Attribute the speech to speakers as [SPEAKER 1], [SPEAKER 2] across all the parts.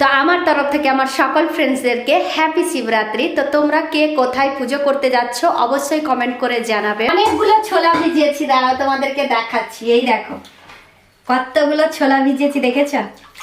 [SPEAKER 1] তো আমার তরফ থেকে আমার সকল ফ্রেন্ডসদেরকে হ্যাপি শিবরাত্রি। তো তোমরা কে কোথায় পুজো করতে যাচ্ছ অবশ্যই কমেন্ট করে জানাবে। অনেকগুলো ছোলা ভিজিয়েছি, দাঁড়াও তোমাদেরকে দেখাচ্ছি। এই দেখো, কতগুলো ছোলা ভিজিয়েছি, দেখেছ?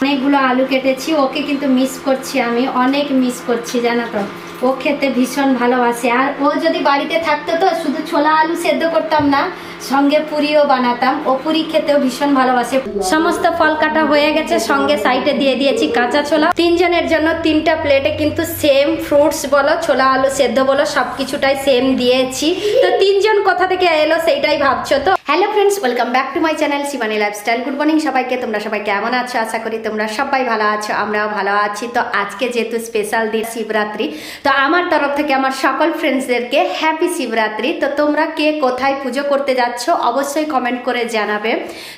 [SPEAKER 1] অনেকগুলো আলু কেটেছি, ওকে কিন্তু মিস করছি আমি, অনেক মিস করছি, জানো তো? ও খেতে ভীষণ ভালোবাসে। আর ও যদি বাড়িতে থাকতো তো শুধু ছোলা আলু সেদ্ধ করতাম না, সঙ্গে পুরিও বানাতাম। ও পুরি খেতেও ভীষণ ভালোবাসে। সমস্ত ফল কাটা হয়ে গেছে, সঙ্গে সাইডে দিয়ে দিয়েছি কাঁচা ছোলা। তিনজনের জন্য তিনটা প্লেটে কিন্তু সেম ফ্রুটস বলো, ছোলা আলু সেদ্ধ বলো সব কিছুটাই সেম দিয়েছি। তো তিনজন কোথা থেকে এলো সেইটাই ভাবছ তো? Hello friends welcome back to my channel Shivani lifestyle good morning সবাইকে, তোমরা সবাই কেমন আছো? আশা করি তোমরা সবাই ভালো আছো, আমরাও ভালো আছি। তো আজকে যেহেতু স্পেশাল দিন শিবরাত্রি, তো আমার তরফ থেকে আমার সকল ফ্রেন্ডসদেরকে হ্যাপি শিবরাত্রি। তো তোমরা কে কোথায় পুজো করতে যাচ্ছ, অবশ্যই কমেন্ট করে জানাবে।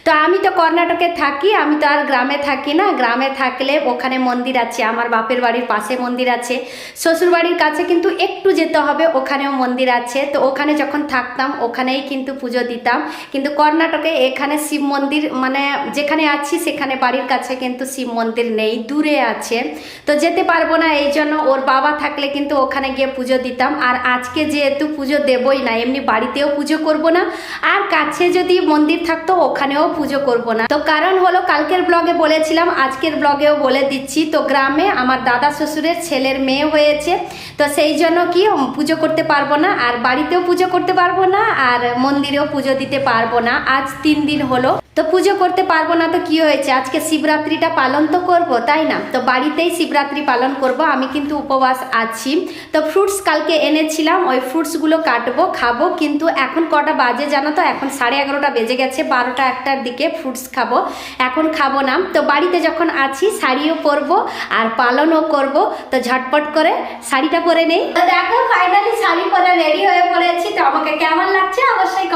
[SPEAKER 1] তো আমি তো কর্ণাটকে থাকি, আমি তো আর গ্রামে থাকি না। গ্রামে থাকলে ওখানে মন্দির আছে, আমার বাপের বাড়ির পাশে মন্দির আছে। শ্বশুর বাড়ির কাছে কিন্তু একটু যেতে হবে, ওখানেও মন্দির আছে। তো ওখানে যখন থাকতাম, ওখানেই কিন্তু পুজো দিতাম। কিন্তু কর্ণাটকে এখানে শিব মন্দির মানে যেখানে আছি সেখানে বাড়ির কাছে কিন্তু শিব মন্দির নেই, দূরে আছে। তো যেতে পারব না, এই জন্য ওর বাবা থাকলে কিন্তু ওখানে গিয়ে পুজো দিতাম। আর আজকে যেহেতু পুজো দেবই না, এমনি বাড়িতেও পুজো করব না। আর কাছে যদি মন্দির থাকতো, ওখানেও পুজো করব না। তো কারণ হলো, কালকের ব্লগে বলেছিলাম, আজকের ব্লগেও বলে দিচ্ছি, তো গ্রামে আমার দাদা শ্বশুরের ছেলের মেয়ে হয়েছে। তো সেই জন্য কি, পুজো করতে পারব না, আর বাড়িতেও পুজো করতে পারব না, আর মন্দিরেও পুজো দিতে পারব না, আজ তিন দিন হলো। তো পুজো করতে পারব না তো কি হয়েছে? আজকে শিবরাত্রিটা পালন তো করব, তাই না? তো বাড়িতেই শিবরাত্রি পালন করব, আমি কিন্তু উপবাস আছি। তো ফ্রুটস কালকে এনেছিলাম, ওই ফ্রুটসগুলো কাটবো, খাব, কিন্তু এখন কটা বাজে জানো তো? এখন সাড়ে এগারোটা বেজে গেছে, বারোটা একটার দিকে ফ্রুটস খাব। এখন খাব না। তো বাড়িতে যখন আছি, শাড়িও পরবো আর পালনও করব। তো ঝটপট করে শাড়িটা পরে নেই। তো দেখো ফাইনালি শাড়ি পরে রেডি হয়ে পড়েছি। তো আমাকে কেমন লাগছে?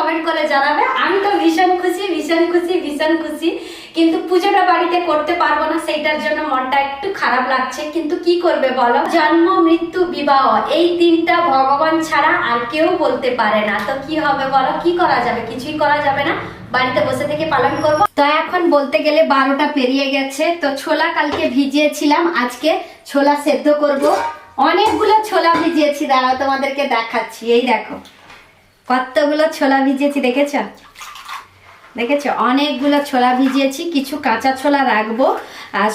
[SPEAKER 1] কমেন্ট করে জানাবে। আমি তো ভীষণ খুশি ভীষণ খুশি ভীষণ খুশি। কিন্তু পুজোটা বাড়িতে করতে পারব না, সেইটার জন্য মনটা একটু খারাপ লাগছে। কিন্তু কি করবে বলো? জন্ম, মৃত্যু, বিবাহ, এই তিনটা ভগবান ছাড়া আর কেউ বলতে পারে না। তো কি হবে বলো? কি করা যাবে? কিছুই করা যাবে না। বাড়িতে বসে থেকে পালন করব। তো এখন বলতে গেলে বারোটা পেরিয়ে গেছে। তো ছোলা কালকে ভিজিয়েছিলাম। আজকে ছোলা সেদ্ধ করব। অনেকগুলো ছোলা ভিজিয়েছি। দাঁড়াও তোমাদেরকে দেখাচ্ছি। এই দেখো। কতগুলো ছোলা ভিজিয়েছি দেখেছ? দেখেছ? অনেকগুলো ছোলা ভিজিয়েছি, কিছু কাঁচা ছোলা রাখব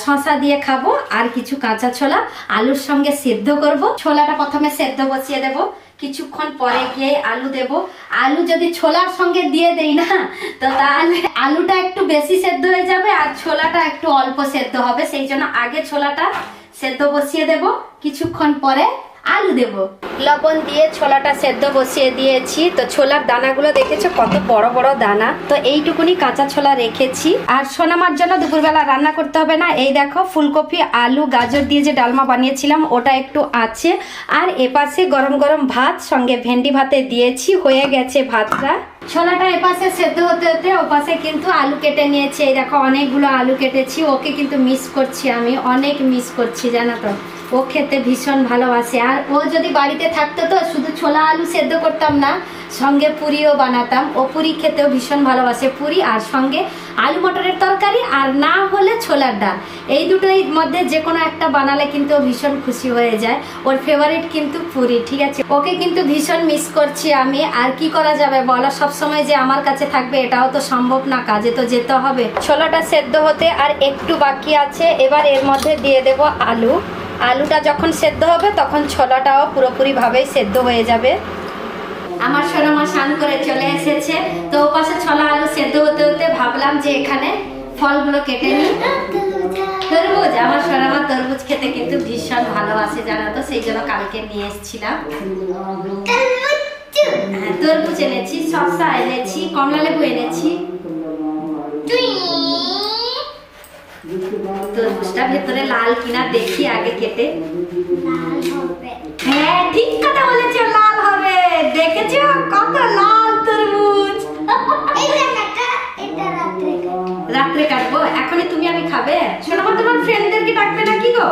[SPEAKER 1] শশা দিয়ে খাব, আর কিছু কাঁচা ছোলা আলুর সঙ্গে সেদ্ধ করব। ছোলাটা প্রথমে সেদ্ধ বসিয়ে দেব। কিছুক্ষণ পরে গিয়ে আলু দেব। আলু যদি ছোলার সঙ্গে দিয়ে দেই না, তো তাহলে আলুটা একটু বেশি সেদ্ধ হয়ে যাবে, আর ছোলাটা একটু অল্প সেদ্ধ হবে। সেই জন্য আগে ছোলাটা সেদ্ধ বসিয়ে দেব। কিছুক্ষণ পরে আলু দেব। লবণ দিয়ে ছোলাটা সেদ্ধ বসিয়ে দিয়েছি। তো ছোলার দানাগুলো দেখেছ কত বড় বড় দানা। তো এইটুকুনি কাঁচা ছোলা রেখেছি। আর সোনামার জন্য দুপুরবেলা রান্না করতে হবে না। এই দেখো, ফুলকপি, আলু, গাজর দিয়ে যে ডালমা বানিয়েছিলাম, ওটা একটু আছে। আর এপাশে গরম গরম ভাত, সঙ্গে ভেন্ডি ভাতে দিয়েছি। হয়ে গেছে ভাতটা। ছোলাটা এপাশে সেদ্ধ হতে হতে ওপাশে কিন্তু আলু কেটে নিয়েছি। এই দেখো, অনেকগুলো আলু কেটেছি। ওকে কিন্তু মিস করছি আমি। অনেক মিস করছি, জানো তো। ও খেতে ভীষণ ভালোবাসে। আর ও যদি বাড়িতে থাকতো তো শুধু ছোলা আলু সেদ্ধ করতাম না, সঙ্গে পুরিও বানাতাম। ও পুরি খেতেও ভীষণ ভালোবাসে পুরি আর সঙ্গে আলু মটরের তরকারি আর না হলে ছোলার ডাল। এই দুটোই মধ্যে যে কোনো একটা বানালে কিন্তু ভীষণ খুশি হয়ে যায়। ওর ফেভারিট কিন্তু পুরি, ঠিক আছে? ওকে কিন্তু ভীষণ মিস করছি আমি। আর কি করা যাবে বলো? সব সময় যে আমার কাছে থাকবে এটাও তো সম্ভব না, কাজে তো যেতে হবে। ছোলাটা সেদ্ধ হতে আর একটু বাকি আছে। এবার এর মধ্যে দিয়ে দেব আলু। আলুটা যখন সেদ্ধ হবে তখন ছোলাটাও পুরোপুরিভাবেই সেদ্ধ হয়ে যাবে। আমার সোনামা স্নান করে চলে এসেছে। তো ও পাশে ছোলা আলু সেদ্ধ হতে হতে ভাবলাম যে এখানে ফলগুলো কেটে নিই। তরমুজ আমার সোনামা তরমুজ খেতে কিন্তু ভীষণ ভালোবাসে জানো তো? সেই জন্য কালকে নিয়ে এসেছিলাম। হ্যাঁ, তরমুজ এনেছি শসা এনেছি কমলা লেবু এনেছি তরমুজটা ভেতরে লাল কিনা দেখি আগে কেটে। হ্যাঁ ঠিক কথা বলেছ লাল হবে। দেখেছ? কত লাল তরমুজ। রাত্রে কাটবো। এখনই তুমি আমি খাবে? শোনো তোমার ফ্রেন্ডদেরকে ডাকবে না কি গো?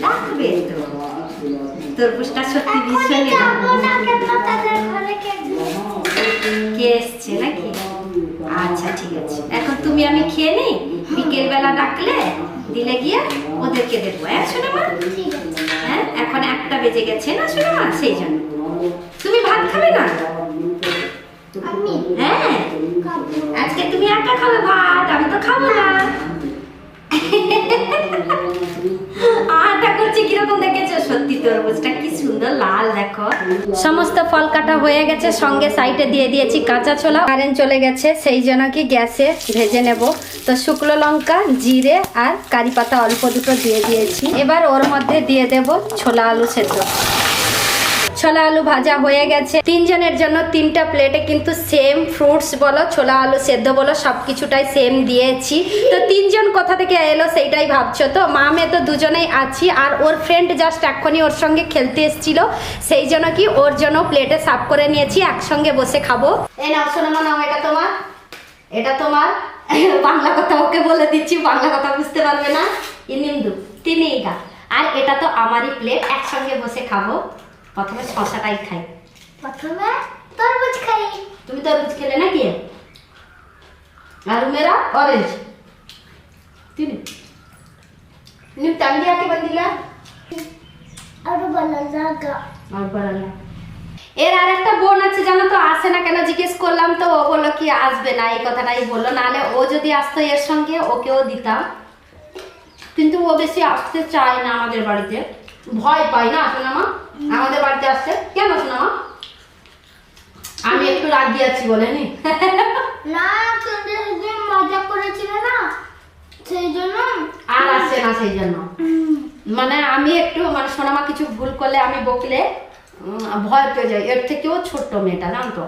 [SPEAKER 1] ডাকবে তো। তরমুজটা সত্যি ভীষণ কে এসছে নাকি? আচ্ছা ঠিক আছে এখন তুমি আমি খেয়ে নিই বিকেল বেলা ডাকলে দিলে গিয়ে ওদেরকে দেবো হ্যাঁ শোনো মা হ্যাঁ এখন একটা বেজে গেছে না শোনো মা সেই জন্য তুমি ভাত খাবে না
[SPEAKER 2] আমি
[SPEAKER 1] হ্যাঁ আজকে তুমি একা খাবে ভাত আমি তো খাব না আটা করছে কীরকম দেখেছ সত্যি তরমুজটা কি সুন্দর লাল, দেখো। সমস্ত ফল কাটা হয়ে গেছে, সঙ্গে সাইডে দিয়ে দিয়েছি কাঁচা ছোলা। কারেন্ট চলে গেছে, সেই জন্য কি গ্যাসে ভেজে নেব। তো শুকনো লঙ্কা, জিরে আর কারি পাতা অল্প দুটো দিয়ে দিয়েছি। এবার ওর মধ্যে দিয়ে দেব ছোলা আলু সেদ্ধ। ছোলা আলু ভাজা হয়ে গেছে। তিনজনের জন্য তিনটা প্লেটে কিন্তু সেম ফ্রুটস বলো, ছোলা আলু সেদ্ধ বলো সব কিছুটাই সেম দিয়েছি। তো তিনজন কোথা থেকে এলো, সেইটাই ভাবছ তো? মা মেয়ে তো দুজনেই আছি, আর ওর ফ্রেন্ড জাস্ট এক্ষুনি ওর সঙ্গে খেলতে এসেছিল। সেই জন্য কি ওর জন্য প্লেটে সাফ করে নিয়েছি, একসঙ্গে বসে খাব। এই শোনো নাও, এটা তোমার। এটা তোমার। বাংলা কথা ওকে বলে দিচ্ছি, বাংলা কথা বুঝতে পারবে না। ইনিন্দু তিনি এটা আর এটা তো আমারই প্লেট একসঙ্গে বসে খাব। প্রথমে শশাটাই খাই
[SPEAKER 2] প্রথমে তরমুজ খাই
[SPEAKER 1] তুমি তরমুজ খেলে নাকি আর মেরা অরেঞ্জ তিনি ನೀವು ತಂಗಿ ಯಾಕೆ ಬಂದಿಲ್ಲ
[SPEAKER 2] আরো ভালো লাগা
[SPEAKER 1] আর বলালা এর আর একটা বোন আছে জানো তো আসে না কেন জিজ্ঞেস করলাম তো ও বললো কি আসবে না এই কথাটাই বললো নাহলে ও যদি আসতো এর সঙ্গে ওকেও দিতাম কিন্তু ও বেশি আসতে চায় না আমাদের বাড়িতে ভয় পায় না আসো না মা আমাদের বাড়িতে আসছে। কেন আসো না মা? আমি একটু রাগি আছি বলে নি।
[SPEAKER 2] না তোদের যে মজা করেছিল না? সেই জন্য?
[SPEAKER 1] আর আসছে না সেই জন্য। মানে আমি একটু মানে শোনা সোনামা কিছু ভুল করলে আমি বকলে ভয় পেয়ে যাই। এর থেকেও ছোট্ট মেয়েটা জানো তো?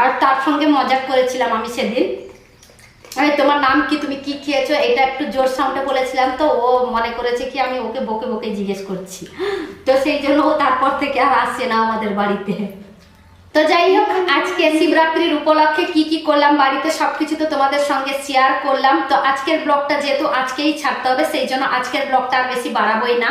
[SPEAKER 1] আর তার সঙ্গে মজা করেছিলাম আমি সেদিন। আরে, তোমার নাম কি? তুমি কি খেয়েছো? এটা একটু জোর সাউন্ডে বলেছিলাম তো, ও মনে করেছে কি আমি ওকে বকে বকে জিজ্ঞেস করছি। তো সেই জন্য ও তারপর থেকে আর আসছে না আমাদের বাড়িতে। তো যাই হোক, আজকে শিবরাত্রির উপলক্ষে কি কি করলাম, বাড়িতে সবকিছু তো তোমাদের সঙ্গে শেয়ার করলাম। তো আজকের ব্লগটা যেহেতু আজকেই ছাড়তে হবে, সেই জন্য আজকের ব্লগটা আর বেশি বাড়াবোই না।